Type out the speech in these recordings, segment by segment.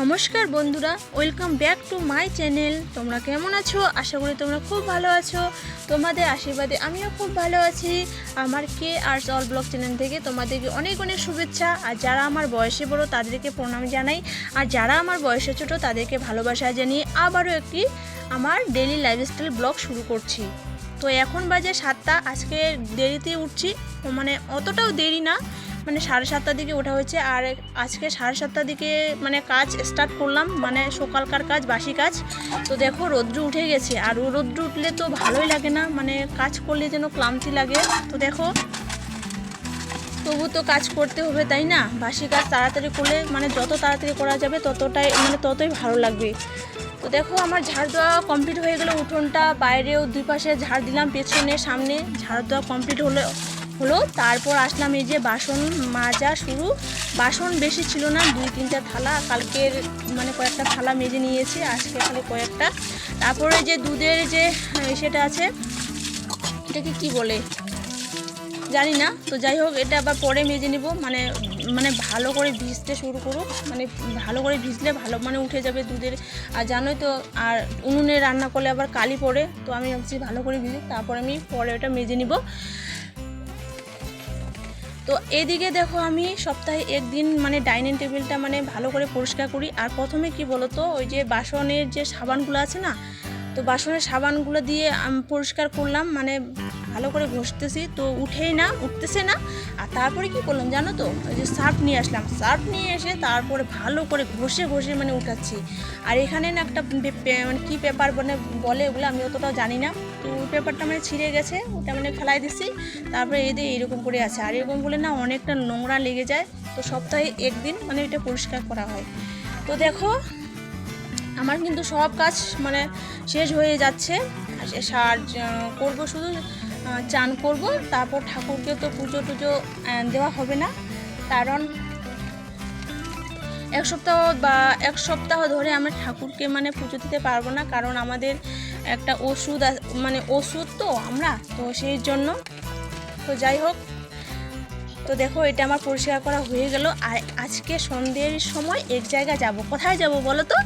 নমস্কার বন্ধুরা welcome back to my channel তোমরা কেমন আছো? আশা করি তোমরা খুব ভালো আছো। তোমাদের আশীর্বাদে আমিও খুব ভালো আছি। আমার কে আর্টস অল ব্লগ চ্যানেল থেকে তোমাদেরকে অনেক অনেক শুভেচ্ছা। আর যারা আমার বয়সে বড়, তাদেরকে প্রণাম জানাই। আর যারা আমার বয়সে ছোট, তাদেরকে ভালোবাসা জানিয়ে আবারও একটি আমার ডেলি লাইফস্টাইল ব্লগ শুরু করছি। তো এখন বাজে সাতটা, আজকে দেরিতে উঠছি। মানে অতটাও দেরি না। মানে সাড়ে সাতটার দিকে ওঠা হয়েছে। আর আজকে সাড়ে সাতটার দিকে মানে কাজ স্টার্ট করলাম মানে সকালকার কাজ, বাসি কাজ। তো দেখো রৌদ্র উঠে গেছে, আর ও রৌদ্র উঠলে তো ভালোই লাগে না মানে কাজ করলে যেন ক্লান্তি লাগে। তো দেখো, তবু তো কাজ করতে হবে, তাই না? বাসি কাজ তাড়াতাড়ি করলে মানে যত তাড়াতাড়ি করা যাবে ততটাই মানে ততই ভালো লাগবে। তো দেখো আমার ঝাড় দেওয়া কমপ্লিট হয়ে গেলো, উঠোনটা, বাইরেও দুই পাশে ঝাড় দিলাম, পেছনে, সামনে। ঝাড় দেওয়া কমপ্লিট হলো। হলো, তারপর আসলাম এই যে বাসন মাজা শুরু। বাসন বেশি ছিল না, দুই তিনটা থালা, কালকের মানে কয়েকটা থালা মেজে নিয়েছি, আজকে খালি কয়েকটা। তারপরে যে দুধের যে সেটা আছে, এটাকে কি বলে? জানি না, তো যাই হোক, এটা আবার পরে মেজে নিব। মানে মানে ভালো করে ভিজতে শুরু করুক। মানে ভালো করে ভিজলে ভালো মানে উঠে যাবে দুধের। আর জানোই তো, আর উনুনে রান্না করলে আবার কালি পড়ে, তো আমি ভাবছি ভালো করে ভিজি তারপর আমি পরে ওটা মেজে নিব। তো এদিকে দেখো আমি সপ্তাহে একদিন মানে ডাইনিং টেবিলটা মানে ভালো করে পরিষ্কার করি। আর প্রথমে কি বলতো, ওই যে বাসনের যে সাবানগুলো আছে না, তো বাসনের সাবানগুলো দিয়ে পরিষ্কার করলাম। মানে ভালো করে ঘষতেছি, তো উঠেই না, উঠতেছে না। আর তারপরে কি করলাম জানো তো? ওই যে সার্ফ নিয়ে আসলাম। সার্ফ নিয়ে এসে তারপরে ভালো করে ঘষে ঘষে মানে উঠাচ্ছি। আর এখানে না একটা মানে কী পেপার মানে বলে ওগুলো আমি অতটাও জানি না। তো ওই পেপারটা মানে ছিঁড়ে গেছে, ওটা মানে ফেলাই দিচ্ছি তারপরে এই দিয়ে এরকম করে আছে। আর এরকম করলে না অনেকটা নোংরা লেগে যায়। তো সপ্তাহে একদিন মানে এটা পরিষ্কার করা হয়। তো দেখো, আমার কিন্তু সব কাজ মানে শেষ হয়ে যাচ্ছে। সার করব শুধু চান করব। তারপর ঠাকুরকে তো পুজো টুজো দেওয়া হবে না। কারণ এক সপ্তাহ বা এক সপ্তাহ ধরে আমরা ঠাকুরকে মানে পুজো দিতে পারব না। কারণ আমাদের একটা ওষুধ মানে ওষুধ তো আমরা, তো সেই জন্য। তো যাই হোক, তো দেখো এটা আমার পরিষ্কার করা হয়ে গেল। আর আজকে সন্ধ্যের সময় এক জায়গায় যাব। কোথায় যাব বলো তো?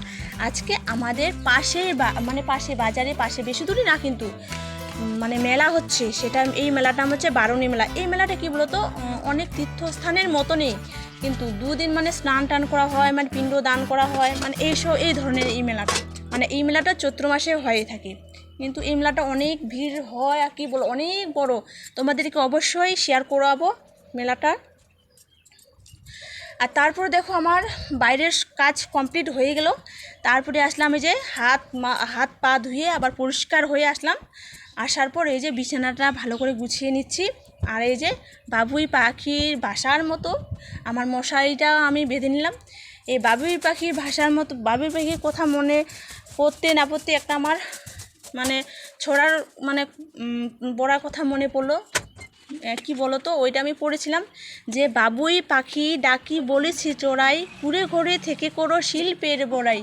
আজকে আমাদের পাশে বা মানে পাশে বাজারে, পাশে বেশি দূরে না কিন্তু মানে মেলা হচ্ছে, সেটা এই মেলাটা হচ্ছে বারণী মেলা। এই মেলাটা কি বলতো? অনেক তীর্থস্থানের মতনই। কিন্তু দুদিন মানে স্নান টান করা হয় মানে পিণ্ড দান করা হয় মানে এইসব এই ধরনের এই মেলাটা। মানে এই মেলাটা চৈত্র মাসে হয়ে থাকে। কিন্তু এই মেলাটা অনেক ভিড় হয় আর কি বলো, অনেক বড়। তোমাদেরকে অবশ্যই শেয়ার করাবো মেলাটা। আর তারপর দেখো আমার বাইরের কাজ কমপ্লিট হয়ে গেল। তারপরে আসলাম এই যে হাত হাত পা ধুয়ে আবার পরিষ্কার হয়ে আসলাম। আসার পর এই যে বিছানাটা ভালো করে গুছিয়ে নিচ্ছি। আর এই যে বাবুই পাখির বাসার মতো আমার মশারিটা আমি বেঁধে নিলাম। এই বাবুই পাখির ভাষার মতো বাবুই পাখির কথা মনে পড়তে না পড়তে একটা আমার মানে ছড়ার মানে বড়ার কথা মনে পড়ল। আহ, বলো তো ওইটা আমি পড়েছিলাম যে বাবুই পাখি ডাকি বলেছি চোরাই কুড়ে ঘরে থেকে করো শিল্পের বড়াই।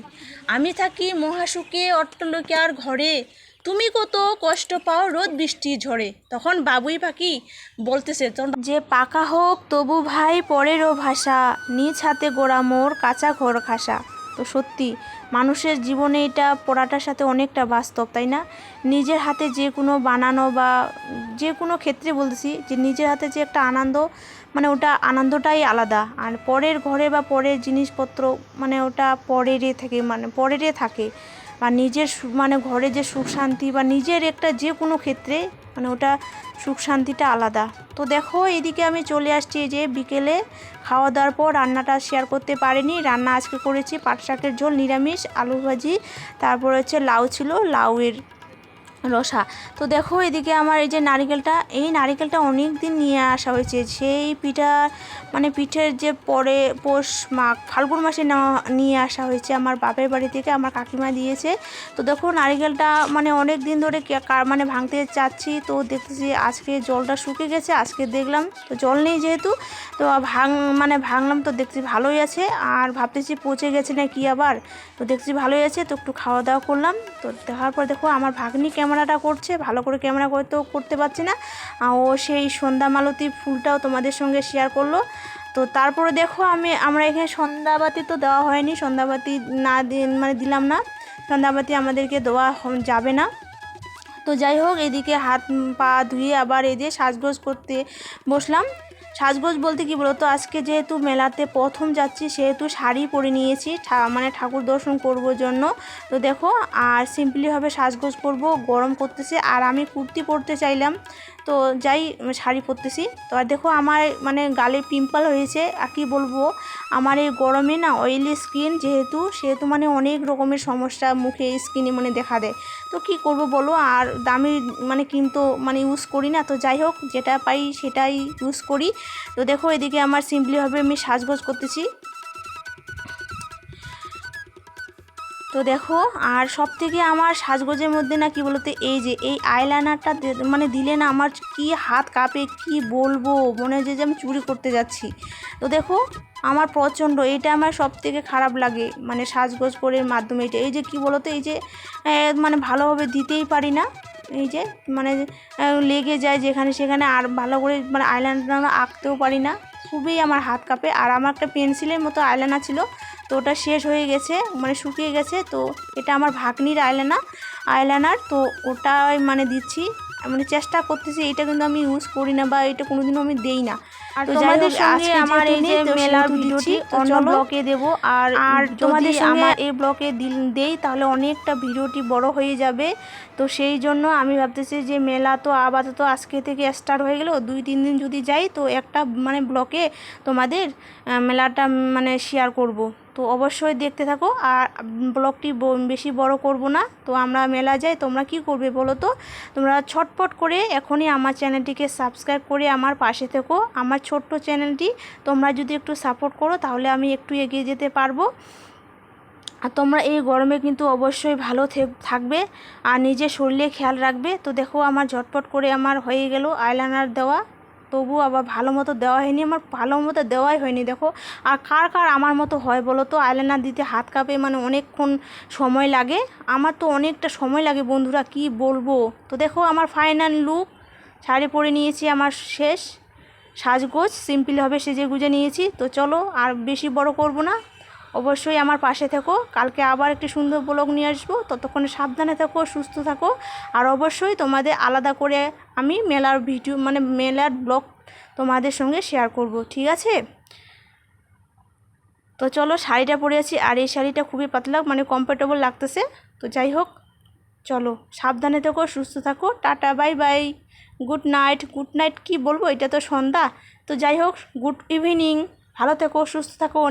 আমি থাকি মহাসুখে অট্টলকিয়ার ঘরে তুমি কত কষ্ট পাও রোদ বৃষ্টি ঝড়ে। তখন বাবুই পাখি বলতেছে যে পাকা হোক, তবু ভাই পরেরও ভাষা। নিজ হাতে গোড়া মোর, কাঁচা ঘর খাসা। তো সত্যি, মানুষের জীবনে এটা পড়াটার সাথে অনেকটা বাস্তব, তাই না? নিজের হাতে যে কোনো বানানো বা যে কোনো ক্ষেত্রে বলতেছি যে নিজের হাতে যে একটা আনন্দ মানে ওটা আনন্দটাই আলাদা। আর পরের ঘরে বা পরের জিনিসপত্র মানে ওটা পরেরে থাকে মানে পরেরে থাকে। বা নিজের মানে ঘরে যে সুখ শান্তি বা নিজের একটা যে কোনো ক্ষেত্রে মানে ওটা সুখ শান্তিটা আলাদা। তো দেখো, এদিকে আমি চলে আসছি যে বিকেলে খাওয়া দাওয়ার পর রান্নাটা শেয়ার করতে পারিনি। রান্না আজকে করেছি পাট শাকের ঝোল, নিরামিষ, আলু ভাজি, তারপর হচ্ছে লাউ ছিল, লাউয়ের রসা। তো দেখো এদিকে আমার এই যে নারিকেলটা, এই নারিকেলটা অনেক দিন নিয়ে আসা হয়েছে। সেই পিঠা মানে পিঠের যে পরে পৌষ মাঘ, ফাল্গুন মাসে নিয়ে আসা হয়েছে আমার বাপের বাড়ি থেকে, আমার কাকিমা দিয়েছে। তো দেখো নারিকেলটা মানে অনেক দিন ধরে মানে ভাঙতে চাচ্ছি। তো দেখতেছি আজকে জলটা শুকে গেছে, আজকে দেখলাম। তো জল নেই যেহেতু, তো ভাঙ মানে ভাঙলাম তো দেখছি ভালোই আছে। আর ভাবতেছি পচে গেছে না কি আবার? তো দেখছি ভালোই আছে, তো একটু খাওয়া দাওয়া করলাম। তো দেখার পর দেখো আমার ভাগ্নি ক্যামেরাটা করছে, ভালো করে ক্যামেরা করতেও করতে পারছি না। ও সেই সন্ধ্যা মালতী ফুলটাও তোমাদের সঙ্গে শেয়ার করল। তো তারপরে দেখো আমি, আমরা এখানে সন্ধ্যাবাতি তো দেওয়া হয়নি, সন্ধ্যাবাতি না মানে দিলাম না। সন্ধ্যাবাতি আমাদেরকে দেওয়া যাবে না। তো যাই হোক, এদিকে হাত, পা ধুয়ে আবার এই যে সাজগোজ করতে বসলাম। সাজগোজ বলতে কি বলতো? আজকে যেহেতু মেলাতে প্রথম যাচ্ছি, সেহেতু শাড়ি পরে নিয়েছি মানে ঠাকুর দর্শন করব জন্য। তো দেখো, আর সিম্পলিভাবে সাজগোজ করব, গরম করতেছে আর আমি কুর্তি পরতে চাইলাম। তো যাই শাড়ি পরতেছি। তো আর দেখো আমার মানে গালে পিম্পল হয়েছে। আর কি বলব, আমার এই গরমে না অয়েলি স্কিন যেহেতু, সেহেতু মানে অনেক রকমের সমস্যা মুখে স্কিনে মানে দেখা দেয়। তো কি করব বলো? আর দামি মানে ক্রিম তো মানে ইউজ করি না। তো যাই হোক, যেটা পাই সেটাই ইউজ করি। তো দেখো এদিকে আমার সিম্পলিভাবে আমি সাজগোজ করতেছি। তো দেখো, আর সব থেকে আমার সাজগোজের মধ্যে না কি বলতে, এই যে, এই আইলাইনারটা মানে দিলে না আমার কি হাত কাঁপে, কি বলব, মনে হয় যে আমি চুরি করতে যাচ্ছি। তো দেখো, আমার প্রচণ্ড এটা আমার সব থেকে খারাপ লাগে মানে সাজগোজ করে মাধ্যমে এটা এই যে কি বলতো, এই যে মানে ভালোভাবে দিতেই পারি না, এই যে মানে লেগে যায় যেখানে সেখানে, আর ভালো করে মানে আইলাইনার আঁকতেও পারি না। খুবই আমার হাত কাঁপে, আর আমার একটা পেন্সিলের মতো আইলাইনার ছিল তো ওটা শেষ হয়ে গেছে মানে শুকিয়ে গেছে তো এটা আমার ভাগ্নির আইলাইনার আইলাইনার তো ওটাই মানে দিচ্ছি। মানে চেষ্টা করতেছি এটা কিন্তু আমি ইউজ করি না বা এটা কোনোদিনও আমি দেই না। আর তোমাদের সঙ্গে আমার এই যে মেলার ভিডিওটি অন্য ব্লকে দেব। আর আর তোমাদের সঙ্গে আমার এই ব্লকে দিল দেই তাহলে অনেকটা ভিডিওটি বড় হয়ে যাবে। তো সেই জন্য আমি ভাবতেছি যে মেলা তো আপাতত আজকে থেকে স্টার্ট হয়ে গেল দুই তিন দিন যদি যাই তো একটা মানে ব্লকে তোমাদের মেলাটা মানে শেয়ার করব। তো অবশ্যই দেখতে থাকো। আর ব্লগটি বেশি বড় করব না। তো আমরা মেলা যাই, তোমরা কি করবে বলো তো? তোমরা ছটপট করে এখনই আমার চ্যানেলটিকে সাবস্ক্রাইব করে আমার পাশে থেকো। আমার ছোট্ট চ্যানেলটি তোমরা যদি একটু সাপোর্ট করো, তাহলে আমি একটু এগিয়ে যেতে পারব। আর তোমরা এই গরমে কিন্তু অবশ্যই ভালো থেক- থাকবে। আর নিজের শরীরে খেয়াল রাখবে। তো দেখো আমার ঝটপট করে আমার হয়ে গেল আইলাইনার দেওয়া। তবু আবার ভালো মতো দেওয়া হয়নি, আমার ভালো মতো দেওয়াই হয়নি, দেখো। আর কার কার আমার মতো হয় বলো তো? আইলাইনার দিতে হাত কাঁপে মানে অনেকক্ষণ সময় লাগে। আমার তো অনেকটা সময় লাগে বন্ধুরা, কি বলব? তো দেখো আমার ফাইনাল লুক শাড়ি পরে নিয়েছি আমার শেষ। সাজগোজ সিম্পলভাবে সেজে গুজে নিয়েছি। তো চলো আর বেশি বড় করব না। অবশ্যই আমার পাশে থেকো। কালকে আবার একটি সুন্দর ব্লগ নিয়ে আসব। ততক্ষণে সাবধানে থাকো, সুস্থ থাকো। আর অবশ্যই তোমাদের আলাদা করে আমি মেলার ভিডিও মানে মেলার ব্লগ তোমাদের সঙ্গে শেয়ার করব, ঠিক আছে? তো চলো, শাড়িটা পরে আছি। আর এই শাড়িটা খুবই পাতলা মানে কমফোর্টেবল লাগতেছে। তো যাই হোক, চলো, সাবধানে থেকো, সুস্থ থাকো। Tata, bye bye. Good night good night কি বলব? এটা তো সন্ধ্যা। তো যাই হোক, গুড ইভিনিং। ভালো থেকো, সুস্থ থাকো।